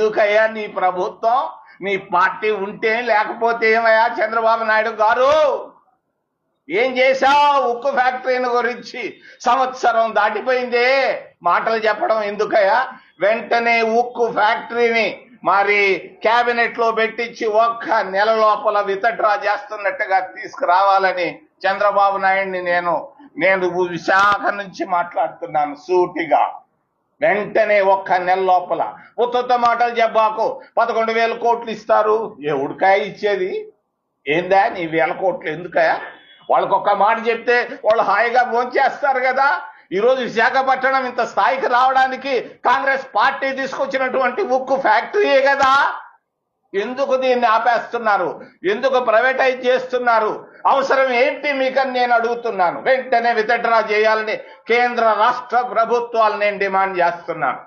ఎందుకయ్యా నీ ప్రభుత్వం నీ పార్టీ ఉంటే లేకపోతే ఏమయ్యా చంద్రబాబు నాయుడు గారు? ఏం చేశావు? ఉక్కు ఫ్యాక్టరీని గురించి సంవత్సరం దాటిపోయిందే. మాటలు చెప్పడం ఎందుకయ్యా? వెంటనే ఉక్కు ఫ్యాక్టరీని మరి క్యాబినెట్లో పెట్టించి ఒక్క నెల లోపల వితడ్రా చేస్తున్నట్టుగా తీసుకురావాలని చంద్రబాబు నాయుడిని నేను నేను విశాఖ నుంచి మాట్లాడుతున్నాను సూటిగా. వెంటనే ఒక్క నెల లోపల. ఉత్త మాటలు చెప్పాకు పదకొండు వేల కోట్లు ఇస్తారు. ఏ ఉడికాయ ఇచ్చేది? ఏందా? నీ వేల కోట్లు ఎందుకయా వాళ్ళకు ఒక్క మాట చెప్తే వాళ్ళు హాయిగా భోంచేస్తారు కదా. ఈరోజు విశాఖపట్నం ఇంత స్థాయికి రావడానికి కాంగ్రెస్ పార్టీ తీసుకొచ్చినటువంటి ఉక్కు ఫ్యాక్టరీయే కదా. ఎందుకు దీన్ని ఆపేస్తున్నారు? ఎందుకు ప్రైవేటైజ్ చేస్తున్నారు? అవసరం ఏంటి మీకని నేను అడుగుతున్నాను? వెంటనే విత్డ్రా చేయాలని కేంద్ర రాష్ట్ర ప్రభుత్వాలు నేను డిమాండ్ చేస్తున్నాను.